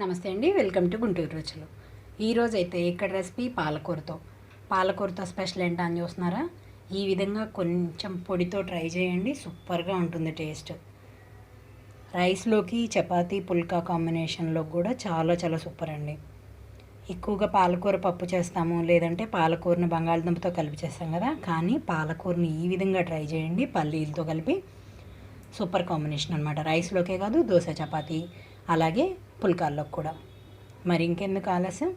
నమస్తే అండి welcome to Guntur రుచులు. ఈరోజు అయితే ఇక్కడ రెసిపీ పాలకూరతో. పాలకూరతో స్పెషల్ ఏంటా అని చూస్తున్నారా? ఈ విధంగా కొంచెం పొడితో ట్రై చేయండి సూపర్గా ఉంటుంది టేస్ట్. రైస్లోకి చపాతీ పుల్కా కాంబినేషన్లో కూడా చాలా చాలా సూపర్ అండి. ఎక్కువగా పాలకూర పప్పు చేస్తాము లేదంటే పాలకూరని బంగాళదుంపతో కలిపి చేస్తాం కదా కానీ పాలకూరని ఈ విధంగా ట్రై చేయండి పల్లీలతో కలిపి. సూపర్ కాంబినేషన్ అనమాట రైస్లోకే కాదు దోశ చపాతీ అలాగే పుల్కాల్లో కూడా. మరి ఇంకెందుకు ఆలస్యం?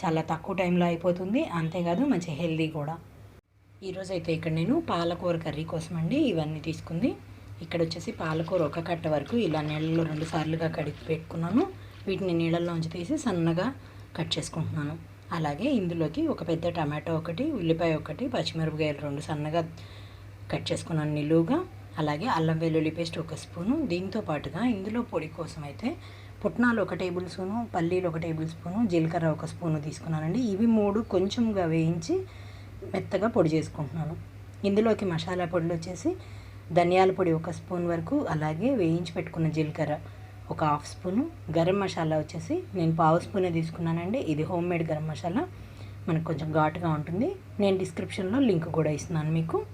చాలా తక్కువ టైంలో అయిపోతుంది. అంతేకాదు మంచి హెల్దీ కూడా. ఈరోజు అయితే ఇక్కడ నేను పాలకూర కర్రీ కోసం అండి ఇవన్నీ తీసుకుంది. ఇక్కడ వచ్చేసి పాలకూర ఒక కట్ట వరకు ఇలా నీళ్ళలో రెండు సార్లుగా కడిగి పెట్టుకున్నాను. వీటిని నీళ్ళల్లోంచి తీసి సన్నగా కట్ చేసుకుంటున్నాను. అలాగే ఇందులోకి ఒక పెద్ద టమాటో ఒకటి ఉల్లిపాయ ఒకటి పచ్చిమిరపకాయలు రెండు సన్నగా కట్ చేసుకున్నాను నిలువుగా. అలాగే అల్లం వెల్లుల్లి పేస్ట్ ఒక స్పూను. దీంతో పాటుగా ఇందులో పొడి కోసం అయితే పుట్నాలు ఒక టేబుల్ స్పూను పల్లీలు ఒక టేబుల్ స్పూను జీలకర్ర ఒక స్పూను తీసుకున్నానండి. ఇవి మూడు కొంచెంగా వేయించి మెత్తగా పొడి చేసుకుంటున్నాను. ఇందులోకి మసాలా పొడులు వచ్చేసి ధనియాల పొడి ఒక స్పూన్ వరకు అలాగే వేయించి పెట్టుకున్న జీలకర్ర ఒక హాఫ్ స్పూను. గరం మసాలా వచ్చేసి నేను పావు స్పూనే తీసుకున్నానండి. ఇది హోమ్ మేడ్ గరం మసాలా. మనకు కొంచెం ఘాటుగా ఉంటుంది. నేను డిస్క్రిప్షన్లో లింక్ కూడా ఇస్తున్నాను మీకు.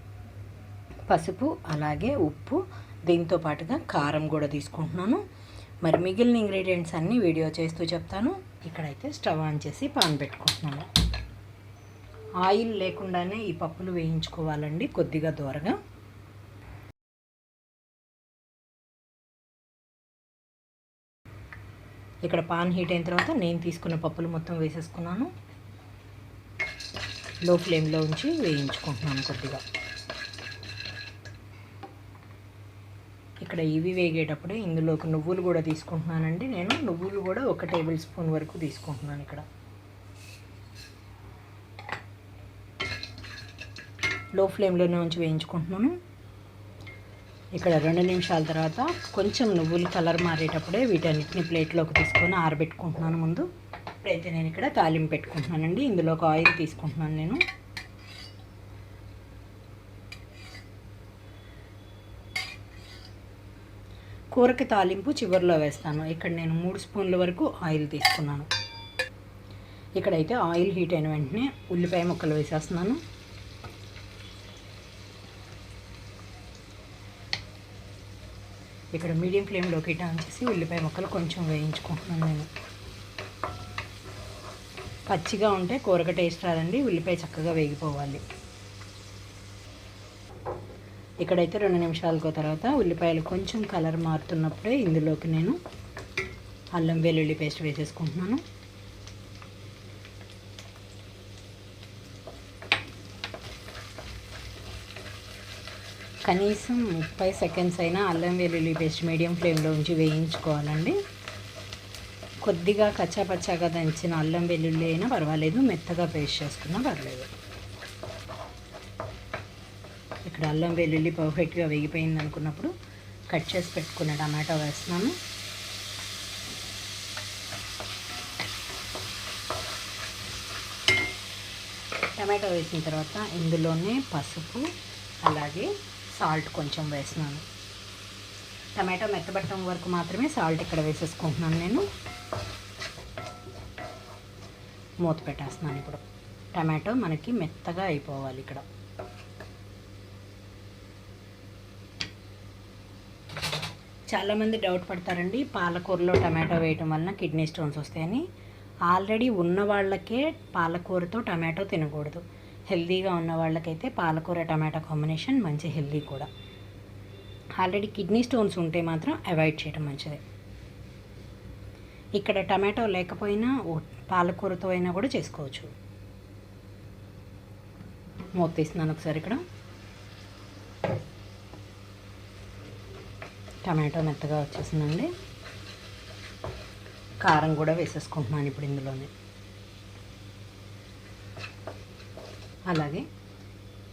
పసుపు అలాగే ఉప్పు దీంతో పాటుగా కారం కూడా తీసుకుంటున్నాను. మరి మిగిలిన ఇంగ్రీడియంట్స్ అన్నీ వీడియో చేస్తూ చెప్తాను. ఇక్కడైతే స్టవ్ ఆన్ చేసి పాన్ పెట్టుకుంటున్నాను. ఆయిల్ లేకుండానే ఈ పప్పులు వేయించుకోవాలండి కొద్దిగా దూరగా. ఇక్కడ పాన్ హీట్ అయిన తర్వాత నేను తీసుకున్న పప్పులు మొత్తం వేసేసుకున్నాను. లో ఫ్లేమ్లో ఉంచి వేయించుకుంటున్నాను కొద్దిగా. ఇక్కడ ఇవి వేగేటప్పుడే ఇందులోకి నువ్వులు కూడా తీసుకుంటున్నానండి నేను. నువ్వులు కూడా ఒక టేబుల్ స్పూన్ వరకు తీసుకుంటున్నాను ఇక్కడ. లో ఫ్లేమ్లోనే ఉంచి వేయించుకుంటున్నాను. ఇక్కడ రెండు నిమిషాల తర్వాత కొంచెం నువ్వులు కలర్ మారేటప్పుడే వీటన్నిటిని ప్లేట్లోకి తీసుకొని ఆరబెట్టుకుంటున్నాను ముందు. ఇప్పుడైతే నేను ఇక్కడ తాలింపు పెట్టుకుంటున్నానండి. ఇందులో ఒక ఆయిల్ తీసుకుంటున్నాను నేను. కూరకి తాలింపు చివరిలో వేస్తాను. ఇక్కడ నేను మూడు స్పూన్ల వరకు ఆయిల్ తీసుకున్నాను. ఇక్కడైతే ఆయిల్ హీట్ అయిన వెంటనే ఉల్లిపాయ ముక్కలు వేసేస్తున్నాను. ఇక్కడ మీడియం ఫ్లేమ్లోకి టర్న్ చేసి ఉల్లిపాయ ముక్కలు కొంచెం వేయించుకుంటున్నాను నేను. పచ్చిగా ఉంటే కూరక టేస్ట్ రాదండి ఉల్లిపాయ చక్కగా వేగిపోవాలి. ఇక్కడైతే రెండు నిమిషాలకు తర్వాత ఉల్లిపాయలు కొంచెం కలర్ మారుతున్నప్పుడే ఇందులోకి నేను అల్లం వెల్లుల్లి పేస్ట్ వేసేసుకుంటున్నాను. కనీసం ముప్పై సెకండ్స్ అయినా అల్లం వెల్లుల్లి పేస్ట్ మీడియం ఫ్లేమ్లో ఉంచి వేయించుకోవాలండి. కొద్దిగా కచ్చాపచ్చాగా దంచిన అల్లం వెల్లుల్లి అయినా పర్వాలేదు మెత్తగా పేస్ట్ చేసుకున్నా పర్లేదు. ఇక్కడ అల్లం వెల్లుల్లి పర్ఫెక్ట్గా వేగిపోయింది అనుకున్నప్పుడు కట్ చేసి పెట్టుకున్న టమాటో వేస్తున్నాను. టమాటో వేసిన తర్వాత ఇందులోనే పసుపు అలాగే సాల్ట్ కొంచెం వేస్తున్నాను. టమాటో మెత్తబట్టడం వరకు మాత్రమే సాల్ట్ ఇక్కడ వేసేసుకుంటున్నాను నేను. మూత పెట్టేస్తున్నాను ఇప్పుడు. టమాటో మనకి మెత్తగా అయిపోవాలి ఇక్కడ. చాలామంది డౌట్ పడతారండి పాలకూరలో టమాటో వేయటం వలన కిడ్నీ స్టోన్స్ వస్తాయని. ఆల్రెడీ ఉన్న వాళ్ళకే పాలకూరతో టమాటో తినకూడదు. హెల్దీగా ఉన్న వాళ్ళకైతే పాలకూర టమాటో కాంబినేషన్ మంచి హెల్దీ కూడా. ఆల్రెడీ కిడ్నీ స్టోన్స్ ఉంటే మాత్రం అవాయిడ్ చేయడం మంచిది. ఇక్కడ టమాటో లేకపోయినా పాలకూరతో అయినా కూడా చేసుకోవచ్చు. మూత తీస్తున్నాను ఒకసారి ఇక్కడ. టమాటో మెత్తగా వచ్చేసిందండి. కారం కూడా వేసేసుకుంటున్నాను ఇప్పుడు ఇందులోనే. అలాగే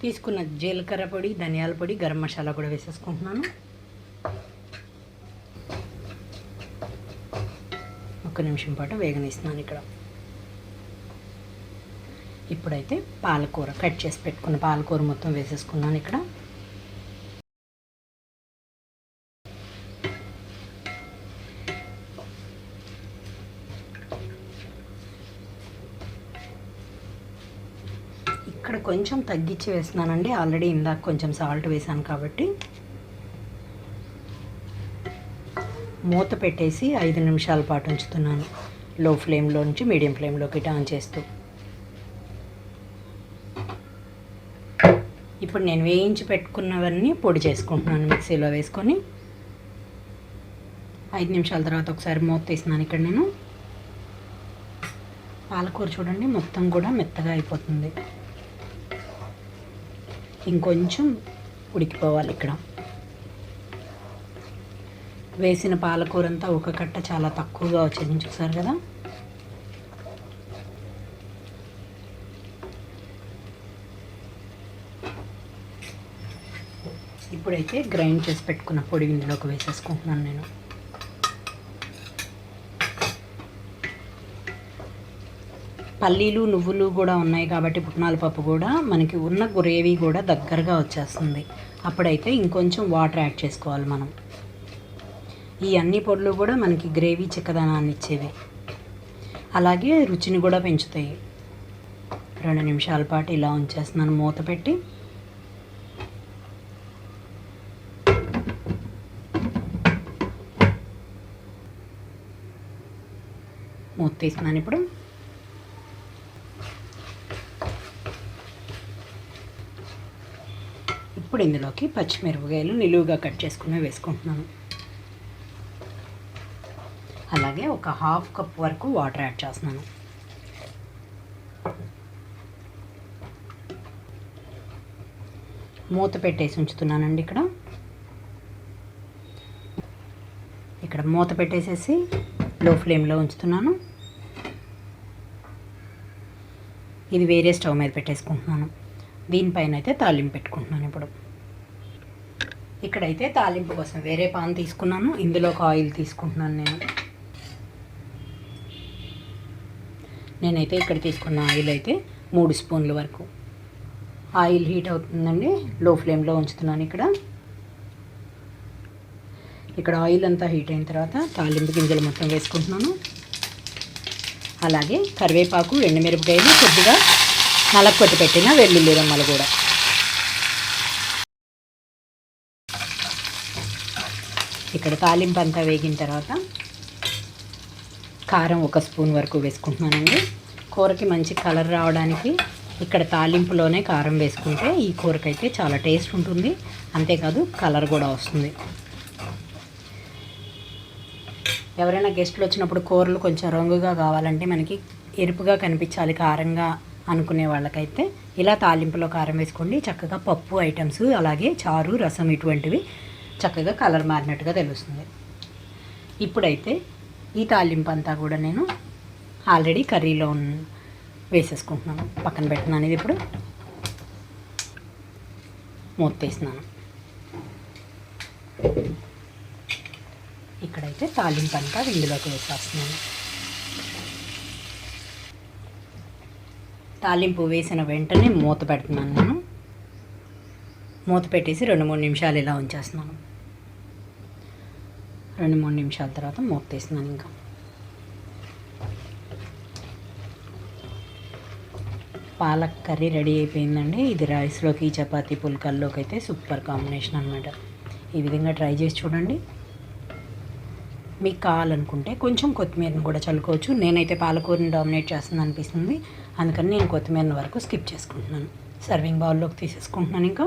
తీసుకున్న జీలకర్ర పొడి ధనియాల పొడి గరం మసాలా కూడా వేసేసుకుంటున్నాను. ఒక నిమిషం పాటు వేగనిస్తున్నాను ఇక్కడ. ఇప్పుడైతే పాలకూర కట్ చేసి పెట్టుకున్న పాలకూర మొత్తం వేసేసుకున్నాను ఇక్కడ ఇక్కడ కొంచెం తగ్గించి వేస్తున్నానండి. ఆల్రెడీ ఇందాక కొంచెం సాల్ట్ వేసాను కాబట్టి. మూత పెట్టేసి ఐదు నిమిషాల పాటు ఉంచుతున్నాను. లో ఫ్లేమ్లో నుంచి మీడియం ఫ్లేమ్లోకి టాన్ చేస్తూ. ఇప్పుడు నేను వేయించి పెట్టుకున్నవన్నీ పొడి చేసుకుంటున్నాను మిక్సీలో వేసుకొని. ఐదు నిమిషాల తర్వాత ఒకసారి మూత తీస్తున్నాను ఇక్కడ నేను. పాలకూర చూడండి మొత్తం కూడా మెత్తగా అయిపోతుంది. ఇంకొంచెం ఉడికిపోవాలి ఇక్కడ. వేసిన పాలకూర అంతా ఒక కట్ట చాలా తక్కువగా వచ్చింది చూసారు కదా? ఇప్పుడైతే గ్రైండ్ చేసి పెట్టుకున్న పొడి ఇందులోకి వేసేసుకుంటున్నాను నేను. పల్లీలు నువ్వులు కూడా ఉన్నాయి కాబట్టి పుట్నాల పప్పు కూడా మనకి ఉన్న గ్రేవీ కూడా దగ్గరగా వచ్చేస్తుంది. అప్పుడైతే ఇంకొంచెం వాటర్ యాడ్ చేసుకోవాలి మనం. ఈ అన్ని పొడులు కూడా మనకి గ్రేవీ చిక్కదనాన్ని ఇచ్చేవి. అలాగే రుచిని కూడా పెంచుతాయి. రెండు నిమిషాల పాటు ఇలా ఉంచేస్తున్నాను. మూత పెట్టి మూత తీస్తున్నాను ఇప్పుడు. ఇప్పుడు ఇందులోకి పచ్చిమిరపకాయలు నిలువుగా కట్ చేసుకుని వేసుకుంటున్నాను. అలాగే ఒక హాఫ్ కప్ వరకు వాటర్ యాడ్ చేస్తున్నాను. మూత పెట్టేసి ఉంచుతున్నానండి ఇక్కడ. ఇక్కడ మూత పెట్టేసేసి లో ఫ్లేమ్లో ఉంచుతున్నాను. ఇది వేరే స్టవ్ మీద పెట్టేసుకుంటున్నాను. దీనిపైన అయితే తాలింపు పెట్టుకుంటున్నాను ఇప్పుడు. ఇక్కడైతే తాలింపు కోసం వేరే పాన్ తీసుకున్నాను. ఇందులో ఒక ఆయిల్ తీసుకుంటున్నాను నేను. నేనైతే ఇక్కడ తీసుకున్న ఆయిల్ అయితే మూడు స్పూన్ల వరకు. ఆయిల్ హీట్ అవుతుందండి. లో ఫ్లేమ్లో ఉంచుతున్నాను ఇక్కడ. ఇక్కడ ఆయిల్ అంతా హీట్ అయిన తర్వాత తాలింపు గింజలు మొత్తం వేసుకుంటున్నాను. అలాగే కరివేపాకు ఎండుమిరపకాయలు కొద్దిగా నలకొట్టి పెట్టిన వెల్లుల్లి రమ్మలు కూడా. ఇక్కడ తాలింపు అంతా వేగిన తర్వాత కారం ఒక స్పూన్ వరకు వేసుకుంటున్నానండి. కూరకి మంచి కలర్ రావడానికి ఇక్కడ తాలింపులోనే కారం వేసుకుంటే ఈ కూరకైతే చాలా టేస్ట్ ఉంటుంది. అంతేకాదు కలర్ కూడా వస్తుంది. ఎవరైనా గెస్ట్లు వచ్చినప్పుడు కూరలు కొంచెం రంగుగా కావాలంటే మనకి ఎరుపుగా కనిపించాలి కారంగా అనుకునే వాళ్ళకైతే ఇలా తాలింపులో కారం వేసుకోండి. చక్కగా పప్పు ఐటమ్స్ అలాగే చారు రసం ఇటువంటివి చక్కగా కలర్ మారినట్టుగా తెలుస్తుంది. ఇప్పుడైతే ఈ తాలింపు అంతా కూడా నేను ఆల్రెడీ కర్రీలో వేసేసుకుంటున్నాను. పక్కన పెడుతున్నాను ఇది ఇప్పుడు. మూత ఇక్కడైతే తాలింపు అంతా ఇందులోకి వేసేస్తున్నాను. తాలింపు వేసిన వెంటనే మూత పెడుతున్నాను నేను. మూత పెట్టేసి రెండు మూడు నిమిషాలు ఇలా ఉంచేస్తున్నాను. రెండు మూడు నిమిషాల తర్వాత మూత తీస్తున్నాను ఇంకా. పాలక్ కర్రీ రెడీ అయిపోయిందండి. ఇది రైస్లోకి చపాతీ పుల్కల్లోకి అయితే సూపర్ కాంబినేషన్ అనమాట ఈ విధంగా ట్రై చేసి చూడండి. మీకు కావాలనుకుంటే కొంచెం కొత్తిమీరని కూడా చల్లుకోవచ్చు. నేనైతే పాలకూరని డామినేట్ చేస్తుంది అనిపిస్తుంది. అందుకని నేను కొత్తిమీరని వరకు స్కిప్ చేసుకుంటున్నాను. సర్వింగ్ బౌల్లోకి తీసేసుకుంటున్నాను ఇంకా.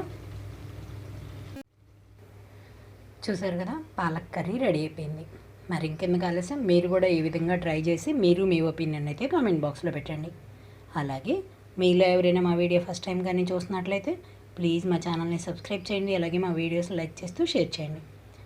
చూసారు కదా పాలక్ కర్రీ రెడీ అయిపోయింది. మరి ఇంకెందుకు ఆలస్యం? మీరు కూడా ఈ విధంగా ట్రై చేసి మీరు మీ ఒపీనియన్ అయితే కామెంట్ బాక్స్లో పెట్టండి. అలాగే మీలో ఎవరైనా మా వీడియో ఫస్ట్ టైం కానీ చూస్తున్నట్లయితే ప్లీజ్ మా ఛానల్ని సబ్స్క్రైబ్ చేయండి. అలాగే మా వీడియోస్ లైక్ చేస్తూ షేర్ చేయండి.